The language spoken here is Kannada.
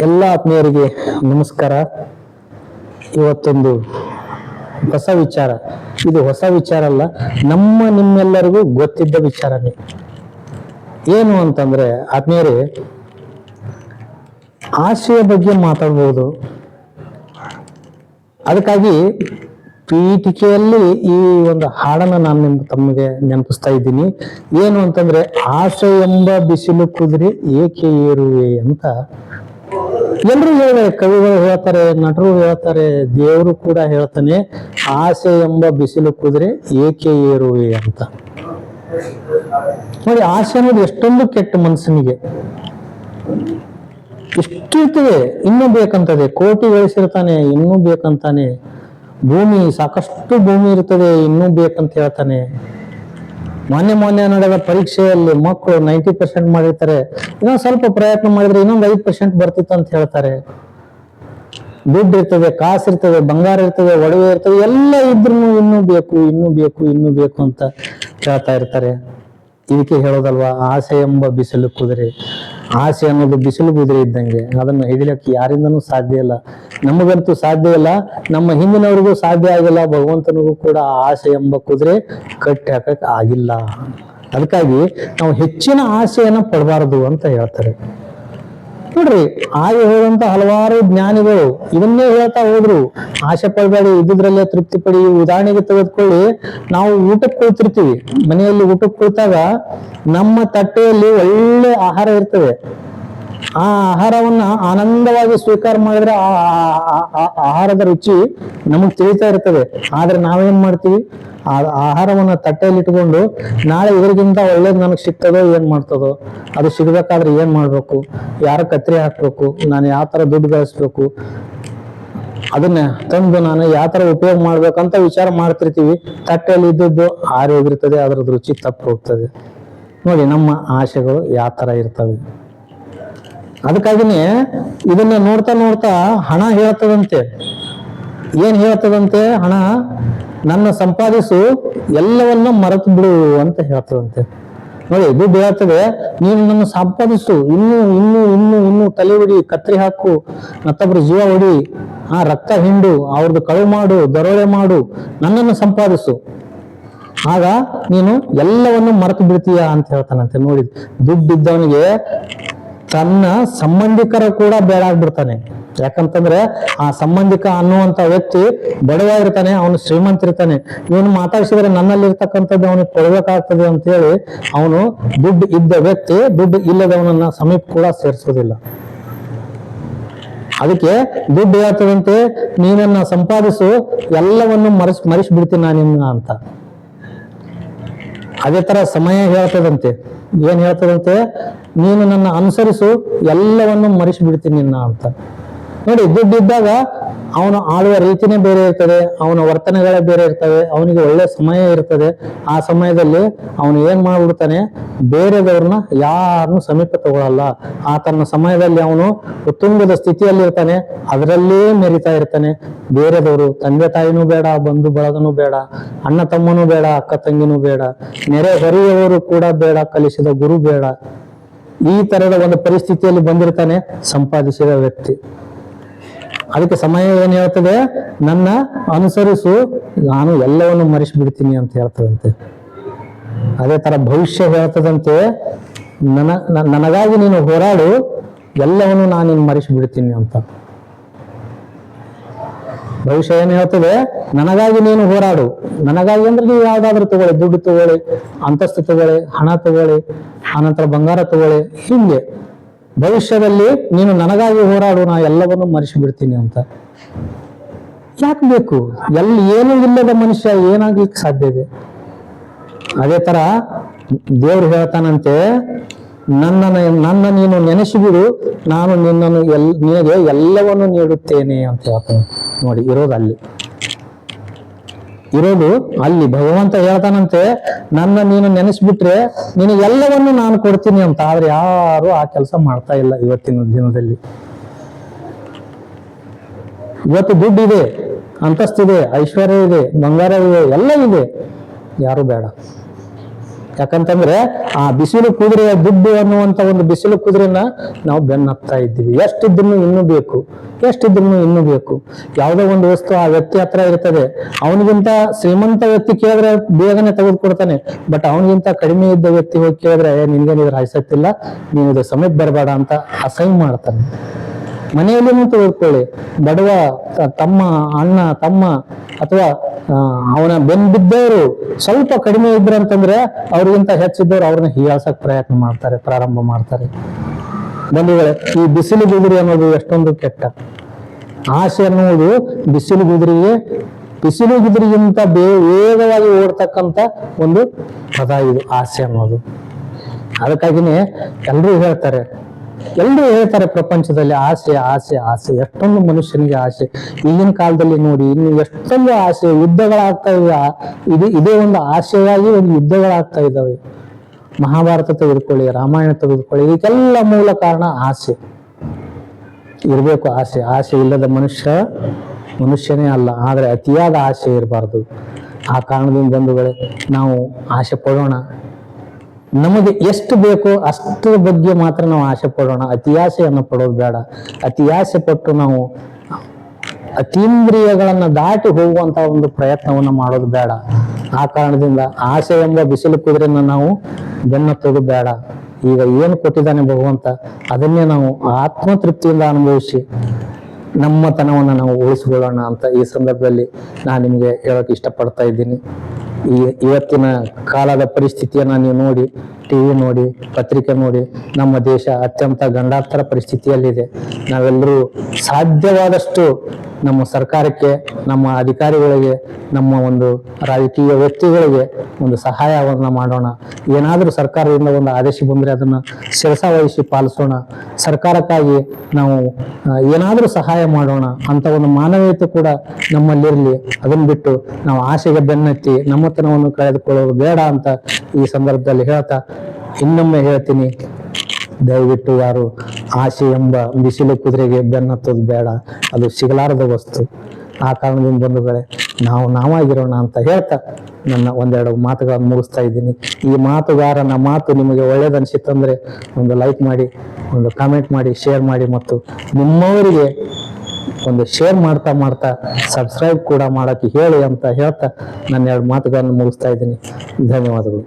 ಎಲ್ಲ ಆತ್ಮೀಯರಿಗೆ ನಮಸ್ಕಾರ. ಇವತ್ತೊಂದು ಹೊಸ ವಿಚಾರ. ಇದು ಹೊಸ ವಿಚಾರ ಅಲ್ಲ, ನಮ್ಮ ನಿಮ್ಮೆಲ್ಲರಿಗೂ ಗೊತ್ತಿದ್ದ ವಿಚಾರನೇ. ಏನು ಅಂತಂದ್ರೆ, ಆತ್ಮೀಯರೇ, ಆಶೆಯ ಬಗ್ಗೆ ಮಾತಾಡ್ಬೋದು. ಅದಕ್ಕಾಗಿ ಪೀಠಿಕೆಯಲ್ಲಿ ಈ ಒಂದು ಹಾಡನ್ನ ನಾನು ನಿಮ್ ತಮಗೆ ನೆನಪಿಸ್ತಾ ಇದ್ದೀನಿ. ಏನು ಅಂತಂದ್ರೆ ಆಸೆ ಎಂಬ ಬಿಸಿಲು ಕುದುರೆ ಏಕೆ ಏರುವೆ ಅಂತ. ಎಲ್ಲರೂ ಹೇಳ, ಕವಿಗಳು ಹೇಳ್ತಾರೆ, ನಟರು ಹೇಳ್ತಾರೆ, ದೇವರು ಕೂಡ ಹೇಳ್ತಾನೆ, ಆಸೆ ಎಂಬ ಬಿಸಿಲು ಕುದುರೆ ಏಕೆ ಏರುವೆ ಅಂತ. ನೋಡಿ, ಆಸೆ ಅನ್ನೋದು ಎಷ್ಟೊಂದು ಕೆಟ್ಟ ಮನಸ್ಸನಿಗೆ. ಇಷ್ಟಿರ್ತದೆ ಇನ್ನೂ ಬೇಕಂತದೆ, ಕೋಟಿ ಗಳಿಸಿರ್ತಾನೆ, ಇನ್ನೂ ಬೇಕಂತಾನೆ. ಭೂಮಿ, ಸಾಕಷ್ಟು ಭೂಮಿ ಇರ್ತದೆ, ಇನ್ನೂ ಬೇಕಂತ ಹೇಳ್ತಾನೆ. ಮೊನ್ನೆ ಮೊನ್ನೆ ನಡೆದ ಪರೀಕ್ಷೆಯಲ್ಲಿ ಮಕ್ಕಳು ನೈಂಟಿ ಪರ್ಸೆಂಟ್ ಮಾಡಿರ್ತಾರೆ. ಇನ್ನೊಂದು ಸ್ವಲ್ಪ ಪ್ರಯತ್ನ ಮಾಡಿದ್ರೆ ಇನ್ನೊಂದು ಐದು ಪರ್ಸೆಂಟ್ ಬರ್ತಿತ್ತು ಅಂತ ಹೇಳ್ತಾರೆ. ದುಡ್ಡು ಇರ್ತದೆ, ಕಾಸು ಇರ್ತದೆ, ಬಂಗಾರ ಇರ್ತದೆ, ಒಡವೆ ಇರ್ತದೆ, ಎಲ್ಲ ಇದ್ರೂ ಇನ್ನೂ ಬೇಕು ಇನ್ನೂ ಬೇಕು ಇನ್ನೂ ಬೇಕು ಅಂತ ಹೇಳ್ತಾ ಇರ್ತಾರೆ. ಇದಕ್ಕೆ ಹೇಳೋದಲ್ವಾ? ಆಸೆ ಎಂಬ ಬಿಸಿಲು ಕುದುರೆ. ಆಸೆ ಅನ್ನೋದು ಬಿಸಿಲು ಕುದುರೆ ಇದ್ದಂಗೆ. ಅದನ್ನು ಹಿಡಿಲಿಕ್ಕೆ ಯಾರಿಂದನೂ ಸಾಧ್ಯ ಇಲ್ಲ. ನಮಗಂತೂ ಸಾಧ್ಯ ಇಲ್ಲ. ನಮ್ಮ ಹಿಂದಿನವ್ರಿಗೂ ಸಾಧ್ಯ ಆಗಿಲ್ಲ. ಭಗವಂತನಿಗೂ ಕೂಡ ಆಸೆ ಎಂಬ ಕುದುರೆ ಕಟ್ಟಿ ಹಾಕಕ್ ಆಗಿಲ್ಲ. ಅದಕ್ಕಾಗಿ ನಾವು ಹೆಚ್ಚಿನ ಆಸೆಯನ್ನ ಪಡಬಾರದು ಅಂತ ಹೇಳ್ತಾರೆ. ನೋಡ್ರಿ, ಆಗಿ ಹೋದಂತ ಹಲವಾರು ಜ್ಞಾನಿಗಳು ಇದನ್ನೇ ಹೇಳ್ತಾ ಹೋದ್ರು. ಆಸೆ ಪಡಬೇಡಿ ಇದ್ರಲ್ಲೇ ತೃಪ್ತಿ ಪಡಿ, ಉದಾಹರಣೆಗೆ ತೆಗೆದುಕೊಳ್ಳಿ. ನಾವು ಊಟಕ್ಕೆ ಕುಳಿತಿರ್ತೀವಿ. ಮನೆಯಲ್ಲಿ ಊಟಕ್ಕೆ ಕುಳಿತಾಗ ನಮ್ಮ ತಟ್ಟೆಯಲ್ಲಿ ಒಳ್ಳೆ ಆಹಾರ ಇರ್ತದೆ. ಆ ಆಹಾರವನ್ನ ಆನಂದವಾಗಿ ಸ್ವೀಕಾರ ಮಾಡಿದ್ರೆ ಆ ಆಹಾರದ ರುಚಿ ನಮಗ್ ತಿಳಿತಾ ಇರ್ತದೆ. ಆದ್ರೆ ನಾವೇನ್ ಮಾಡ್ತೀವಿ? ಆ ಆಹಾರವನ್ನ ತಟ್ಟೆಯಲ್ಲಿ ಇಟ್ಕೊಂಡು ನಾಳೆ ಇದರಿಗಿಂತ ಒಳ್ಳೇದು ನನಗೆ ಸಿಗ್ತದೋ ಏನ್ ಮಾಡ್ತದೋ ಅದು ಸಿಗ್ಬೇಕಾದ್ರೆ ಏನ್ ಮಾಡ್ಬೇಕು? ಯಾರ ಕತ್ರಿ ಹಾಕ್ಬೇಕು? ನಾನು ಯಾವ ತರ ದುಡ್ಡು ಗಳಿಸ್ಬೇಕು? ಅದನ್ನ ತಂದು ನಾನು ಯಾವ ತರ ಉಪಯೋಗ ಮಾಡ್ಬೇಕಂತ ವಿಚಾರ ಮಾಡ್ತಿರ್ತೀವಿ. ತಟ್ಟೆಯಲ್ಲಿ ಇದ್ದದ್ದು ಆರಿ ಹೋಗಿರ್ತದೆ ಅದ್ರದ್ದು ರುಚಿ ತಪ್ಪು ಹೋಗ್ತದೆ. ನೋಡಿ, ನಮ್ಮ ಆಶೆಗಳು ಯಾವ ತರ ಇರ್ತವೆ? ಅದಕ್ಕಾಗಿನೇ ಇದನ್ನ ನೋಡ್ತಾ ನೋಡ್ತಾ ಹಣ ಹೇಳ್ತದಂತೆ. ಏನ್ ಹೇಳ್ತದಂತೆ? ಹಣ ನನ್ನ ಸಂಪಾದಿಸು, ಎಲ್ಲವನ್ನ ಮರೆತು ಬಿಡು ಅಂತ ಹೇಳ್ತದಂತೆ. ನೋಡಿ, ದುಡ್ಡು ಹೇಳ್ತದೆ, ನೀನು ನನ್ನ ಸಂಪಾದಿಸು, ಇನ್ನು ಇನ್ನು ಇನ್ನು ಇನ್ನು ತಲೆ ಹೊಡಿ, ಕತ್ರಿ ಹಾಕು, ಮತ್ತೊಬ್ರು ಜೀವ ಹೊಡಿ, ಆ ರಕ್ತ ಹಿಂಡು ಅವ್ರದ್ದು ಕಳು ಮಾಡು, ದರೋಡೆ ಮಾಡು, ನನ್ನನ್ನು ಸಂಪಾದಿಸು. ಆಗ ನೀನು ಎಲ್ಲವನ್ನು ಮರೆತು ಬಿಡ್ತೀಯ ಅಂತ ಹೇಳ್ತಾನಂತೆ. ನೋಡಿ ದುಡ್ಡಿದ್ದವನಿಗೆ ತನ್ನ ಸಂಬಂಧಿಕರ ಕೂಡ ಬೇಡ ಆಗ್ಬಿಡ್ತಾನೆ. ಯಾಕಂತಂದ್ರೆ ಆ ಸಂಬಂಧಿಕ ಅನ್ನುವಂತ ವ್ಯಕ್ತಿ ಬಡವ ಇರ್ತಾನೆ ಅವನು ಶ್ರೀಮಂತ ಇರ್ತಾನೆ. ಇವನು ಮಾತಾಡಿಸಿದ್ರೆ ನನ್ನಲ್ಲಿ ಇರ್ತಕ್ಕಂಥದ್ದು ಅವನಿಗೆ ಕೊಡ್ಬೇಕಾಗ್ತದೆ ಅಂತ ಹೇಳಿ ಅವನು ದುಡ್ಡು ಇದ್ದ ವ್ಯಕ್ತಿ ದುಡ್ಡು ಇಲ್ಲದವನನ್ನ ಸಮೀಪ ಕೂಡ ಸೇರಿಸೋದಿಲ್ಲ. ಅದಕ್ಕೆ ದುಡ್ಡು ಹೇಳ್ತದಂತೆ ನೀನನ್ನ ಸಂಪಾದಿಸು, ಎಲ್ಲವನ್ನು ಮರೆಸ್ ಮರೆಸಿ ಬಿಡ್ತೀನಿ ನಾನು ನಿನ್ನ ಅಂತ. ಅದೇ ತರ ಸಮಯ ಹೇಳ್ತದಂತೆ ಏನ್ ಹೇಳ್ತದಂತೆ ನೀನು ನನ್ನ ಅನುಸರಿಸು ಎಲ್ಲವನ್ನು ಮರೆಸಿ ಬಿಡ್ತೀನಿ ನಿನ್ನ ಅಂತ. ನೋಡಿ ದುಡ್ಡು ಇದ್ದಾಗ ಅವನು ಆಳುವ ರೀತಿನೇ ಬೇರೆ ಇರ್ತದೆ, ಅವನ ವರ್ತನೆಗಳೇ ಬೇರೆ ಇರ್ತವೆ, ಅವನಿಗೆ ಒಳ್ಳೆ ಸಮಯ ಇರ್ತದೆ. ಆ ಸಮಯದಲ್ಲಿ ಅವನು ಏನ್ ಮಾಡ್ಬಿಡ್ತಾನೆ? ಬೇರೆದವ್ರನ್ನ ಯಾರನ್ನು ಸಮೀಪ ತಗೊಳಲ್ಲ. ಆ ತನ್ನ ಸಮಯದಲ್ಲಿ ಅವನು ಉತ್ತುಂಗದ ಸ್ಥಿತಿಯಲ್ಲಿ ಇರ್ತಾನೆ, ಅದರಲ್ಲೇ ಮೆರಿತಾ ಇರ್ತಾನೆ. ಬೇರೆದವರು ತಂದೆ ತಾಯಿನೂ ಬೇಡ, ಬಂಧು ಬಳಗನೂ ಬೇಡ, ಅಣ್ಣ ತಮ್ಮನೂ ಬೇಡ, ಅಕ್ಕ ತಂಗಿನೂ ಬೇಡ, ನೆರೆ ಹೊರೆಯವರು ಕೂಡ ಬೇಡ, ಕಲಿಸಿದ ಗುರು ಬೇಡ. ಈ ತರದ ಒಂದು ಪರಿಸ್ಥಿತಿಯಲ್ಲಿ ಬಂದಿರ್ತಾನೆ ಸಂಪಾದಿಸಿದ ವ್ಯಕ್ತಿ. ಅದಕ್ಕೆ ಸಮಯ ಏನ್ ಹೇಳ್ತದೆ? ನನ್ನ ಅನುಸರಿಸು, ನಾನು ಎಲ್ಲವನ್ನು ಮರೆಸಿಬಿಡ್ತೀನಿ ಅಂತ ಹೇಳ್ತದಂತೆ. ಅದೇ ತರ ಭವಿಷ್ಯ ಹೇಳ್ತದಂತೆ ನನ ನನಗಾಗಿ ನೀನು ಹೋರಾಡು, ಎಲ್ಲವನ್ನು ನಾನು ನಿನ್ನ ಮರೆಸಿಬಿಡ್ತೀನಿ ಅಂತ. ಭವಿಷ್ಯ ಏನ್ ಹೇಳ್ತದೆ? ನನಗಾಗಿ ನೀನು ಹೋರಾಡು. ನನಗಾಗಿ ಅಂದ್ರೆ ನೀವು ಯಾವ್ದಾದ್ರು ತಗೊಳ್ಳಿ, ದುಡ್ಡು ತಗೊಳ್ಳಿ, ಅಂತಸ್ತು ತಗೊಳ್ಳಿ, ಹಣ ತಗೊಳ್ಳಿ, ಆನಂತರ ಬಂಗಾರ ತಗೊಳ್ಳಿ, ಹೀಗೆ. ಭವಿಷ್ಯದಲ್ಲಿ ನೀನು ನನಗಾಗಿ ಹೋರಾಡು ನಾ ಎಲ್ಲವನ್ನು ಮರೆಸಿ ಬಿಡ್ತೀನಿ ಅಂತ. ಯಾಕೆ ಬೇಕು? ಎಲ್ಲಿ ಏನೂ ಇಲ್ಲದ ಮನುಷ್ಯ ಏನಾಗ್ಲಿಕ್ಕೆ ಸಾಧ್ಯ ಇದೆ? ಅದೇ ತರ ದೇವ್ರು ಹೇಳ್ತಾನಂತೆ ನನ್ನ ನನ್ನ ನೀನು ನೆನೆಸಿಬಿಡು, ನಾನು ನಿನ್ನನ್ನು ಎಲ್, ನಿನಗೆ ಎಲ್ಲವನ್ನು ನೀಡುತ್ತೇನೆ ಅಂತ ಹೇಳ್ತಾನೆ. ನೋಡಿ, ಇರೋದು ಅಲ್ಲಿ. ಇರೋದು ಅಲ್ಲಿ ಭಗವಂತ ಹೇಳ್ತಾನಂತೆ, ನನ್ನ ನೀನು ನೆನೆಸ್ಬಿಟ್ರೆ ನೀನು ಎಲ್ಲವನ್ನು ನಾನು ಕೊಡ್ತೀನಿ ಅಂತ. ಆದ್ರೆ ಯಾರು ಆ ಕೆಲಸ ಮಾಡ್ತಾ ಇಲ್ಲ ಇವತ್ತಿನ ದಿನದಲ್ಲಿ. ಇವತ್ತು ದುಡ್ಡಿದೆ ಅಂತಸ್ತಿದೆ, ಐಶ್ವರ್ಯ ಇದೆ, ಬಂಗಾರ ಇದೆ, ಎಲ್ಲ ಇದೆ. ಯಾರು ಬೇಡ. ಯಾಕಂತಂದ್ರೆ ಆ ಬಿಸಿಲು ಕುದುರೆಯ ದುಡ್ಡು ಅನ್ನುವಂತ ಒಂದು ಬಿಸಿಲು ಕುದುರೆನ ನಾವು ಬೆನ್ನತ್ತಾ ಇದ್ದೀವಿ. ಎಷ್ಟಿದ್ರು ಇನ್ನೂ ಬೇಕು? ಎಷ್ಟಿದ್ರು ಇನ್ನೂ ಬೇಕು? ಯಾವುದೋ ಒಂದು ವಸ್ತು ಆ ವ್ಯಕ್ತಿ ಹತ್ರ ಇರ್ತದೆ. ಅವನಿಗಿಂತ ಶ್ರೀಮಂತ ವ್ಯಕ್ತಿ ಕೇಳಿದ್ರೆ ಬೇಗನೆ ತೆಗೆದುಕೊಡ್ತಾನೆ. ಬಟ್ ಅವನಿಗಿಂತ ಕಡಿಮೆ ಇದ್ದ ವ್ಯಕ್ತಿ ಹೋಗಿ ಕೇಳಿದ್ರೆ ನಿನ್ಗೇನು ಇದ್ರ ಆಸಕ್ತಿಲ್ಲ ನೀನು ಇದು ಸಮಯಕ್ಕೆ ಬರಬೇಡ ಅಂತ ಅಸಹ್ಯ ಮಾಡ್ತಾನೆ. ಮನೆಯಲ್ಲಿನೂ ತೆಗೆದುಕೊಳ್ಳಿ. ಬಡವ, ತಮ್ಮ ಅಣ್ಣ, ತಮ್ಮ ಅಥವಾ ಅವನ ಬೆನ್ ಬಿದ್ದವರು ಸ್ವಲ್ಪ ಕಡಿಮೆ ಇದ್ರೆ ಅಂತಂದ್ರೆ ಅವ್ರಿಗಿಂತ ಹೆಚ್ಚಿದ್ದವ್ರು ಅವ್ರನ್ನ ಹೀಯಾಳ್ಸಕ್ ಪ್ರಯತ್ನ ಮಾಡ್ತಾರೆ, ಪ್ರಾರಂಭ ಮಾಡ್ತಾರೆ. ಬಂಧುಗಳೇ, ಈ ಬಿಸಿಲು ಗುದುರಿ ಅನ್ನೋದು ಎಷ್ಟೊಂದು ಕೆಟ್ಟ. ಆಸೆ ಅನ್ನೋದು ಬಿಸಿಲು ಗುದುರಿಗೆ ಬಿಸಿಲು ಗುದುರಿಗಿಂತ ವೇಗವಾಗಿ ಓಡ್ತಕ್ಕಂತ ಒಂದು ಪದ ಇದು, ಆಸೆ ಅನ್ನೋದು. ಅದಕ್ಕಾಗಿನೇ ಎಲ್ಲರೂ ಹೇಳ್ತಾರೆ ಎಲ್ಲರೂ ಹೇಳ್ತಾರೆ ಪ್ರಪಂಚದಲ್ಲಿ ಆಸೆ ಆಸೆ ಆಸೆ. ಎಷ್ಟೊಂದು ಮನುಷ್ಯನಿಗೆ ಆಸೆ. ಈಗಿನ ಕಾಲದಲ್ಲಿ ನೋಡಿ, ಇನ್ನು ಎಷ್ಟೊಂದು ಆಸೆ, ಯುದ್ಧಗಳಾಗ್ತಾ ಇವೆ. ಇದು, ಇದೇ ಒಂದು ಆಸೆಯಾಗಿ ಒಂದು ಯುದ್ಧಗಳಾಗ್ತಾ ಇದ್ದಾವೆ. ಮಹಾಭಾರತ ತೆಗೆದುಕೊಳ್ಳಿ, ರಾಮಾಯಣ ತೆಗೆದುಕೊಳ್ಳಿ, ಇದಕ್ಕೆಲ್ಲ ಮೂಲ ಕಾರಣ ಆಸೆ. ಇರಬೇಕು ಆಸೆ. ಆಸೆ ಇಲ್ಲದ ಮನುಷ್ಯ, ಮನುಷ್ಯನೇ ಅಲ್ಲ. ಆದರೆ ಅತಿಯಾದ ಆಸೆ ಇರಬಾರ್ದು. ಆ ಕಾರಣದಿಂದ ಬಂಧುಗಳೇ, ನಾವು ಆಸೆ ಪಡೋಣ. ನಮಗೆ ಎಷ್ಟು ಬೇಕೋ ಅಷ್ಟರ ಬಗ್ಗೆ ಮಾತ್ರ ನಾವು ಆಸೆ ಪಡೋಣ. ಅತಿಯಾಸೆಯನ್ನು ಪಡೋದು ಬೇಡ. ಅತಿಯಾಸೆ ಪಟ್ಟು ನಾವು ಅತೀಂದ್ರಿಯಗಳನ್ನ ದಾಟಿ ಹೋಗುವಂತ ಒಂದು ಪ್ರಯತ್ನವನ್ನು ಮಾಡೋದು ಬೇಡ. ಆ ಕಾರಣದಿಂದ ಆಸೆ ಎಂಬ ಬಿಸಿಲು ಕುದುರೆನ ನಾವು ಬೆನ್ನತ್ತೋದು ಬೇಡ. ಈಗ ಏನು ಕೊಟ್ಟಿದ್ದಾನೆ ಭಗವಂತ, ಅದನ್ನೇ ನಾವು ಆತ್ಮ ತೃಪ್ತಿಯಿಂದ ಅನುಭವಿಸಿ ನಮ್ಮತನವನ್ನು ನಾವು ಉಳಿಸಿಕೊಳ್ಳೋಣ ಅಂತ ಈ ಸಂದರ್ಭದಲ್ಲಿ ನಾನು ನಿಮಗೆ ಹೇಳೋಕೆ ಇಷ್ಟಪಡ್ತಾ ಇದ್ದೀನಿ. ಇವತ್ತಿನ ಕಾಲದ ಪರಿಸ್ಥಿತಿಯನ್ನ ನೀವು ನೋಡಿ ಟಿವಿ ನೋಡಿ, ಪತ್ರಿಕೆ ನೋಡಿ, ನಮ್ಮ ದೇಶ ಅತ್ಯಂತ ಗಂಡಾಂತರ ಪರಿಸ್ಥಿತಿಯಲ್ಲಿದೆ. ನಾವೆಲ್ಲರೂ ಸಾಧ್ಯವಾದಷ್ಟು ನಮ್ಮ ಸರ್ಕಾರಕ್ಕೆ, ನಮ್ಮ ಅಧಿಕಾರಿಗಳಿಗೆ, ನಮ್ಮ ಒಂದು ರಾಜಕೀಯ ವ್ಯಕ್ತಿಗಳಿಗೆ ಒಂದು ಸಹಾಯವನ್ನು ಮಾಡೋಣ. ಏನಾದರೂ ಸರ್ಕಾರದಿಂದ ಒಂದು ಆದೇಶ ಬಂದರೆ ಅದನ್ನು ಶಿರಸಾವಹಿಸಿ ಪಾಲಿಸೋಣ. ಸರ್ಕಾರಕ್ಕಾಗಿ ನಾವು ಏನಾದರೂ ಸಹಾಯ ಮಾಡೋಣ ಅಂತ ಒಂದು ಮಾನವೀಯತೆ ಕೂಡ ನಮ್ಮಲ್ಲಿರಲಿ. ಅದನ್ನು ಬಿಟ್ಟು ನಾವು ಆಸೆಗೆ ಬೆನ್ನತ್ತಿ ನಮ್ಮತನವನ್ನು ಕಳೆದುಕೊಳ್ಳೋದು ಬೇಡ ಅಂತ ಈ ಸಂದರ್ಭದಲ್ಲಿ ಹೇಳ್ತಾ ಇನ್ನೊಮ್ಮೆ ಹೇಳ್ತೀನಿ. ದಯವಿಟ್ಟು ಯಾರು ಆಸೆ ಎಂಬ ಬಿಸಿಲು ಕುದುರೆಗೆ ಬೆನ್ನತ್ತೋದು ಬೇಡ. ಅದು ಸಿಗಲಾರದ ವಸ್ತು. ಆ ಕಾರಣದಿಂದ ಬಂಧುಗಳೇ, ನಾವು ನಾವಾಗಿರೋಣ ಅಂತ ಹೇಳ್ತಾ ನನ್ನ ಒಂದೆರಡು ಮಾತುಗಳನ್ನು ಮುಗಿಸ್ತಾ ಇದ್ದೀನಿ. ಈ ಮಾತುಗಾರನ ಮಾತು ನಿಮಗೆ ಒಳ್ಳೇದನ್ಸಿತ್ತಂದ್ರೆ ಒಂದು ಲೈಕ್ ಮಾಡಿ, ಒಂದು ಕಾಮೆಂಟ್ ಮಾಡಿ ಶೇರ್ ಮಾಡಿ ಮತ್ತು ನಿಮ್ಮವರಿಗೆ ಒಂದು ಶೇರ್ ಮಾಡ್ತಾ ಮಾಡ್ತಾ ಸಬ್ಸ್ಕ್ರೈಬ್ ಕೂಡ ಮಾಡೋಕ್ಕೆ ಹೇಳಿ ಅಂತ ಹೇಳ್ತಾ ನನ್ನ ಎರಡು ಮಾತುಗಳನ್ನು ಮುಗಿಸ್ತಾ ಇದ್ದೀನಿ. ಧನ್ಯವಾದಗಳು.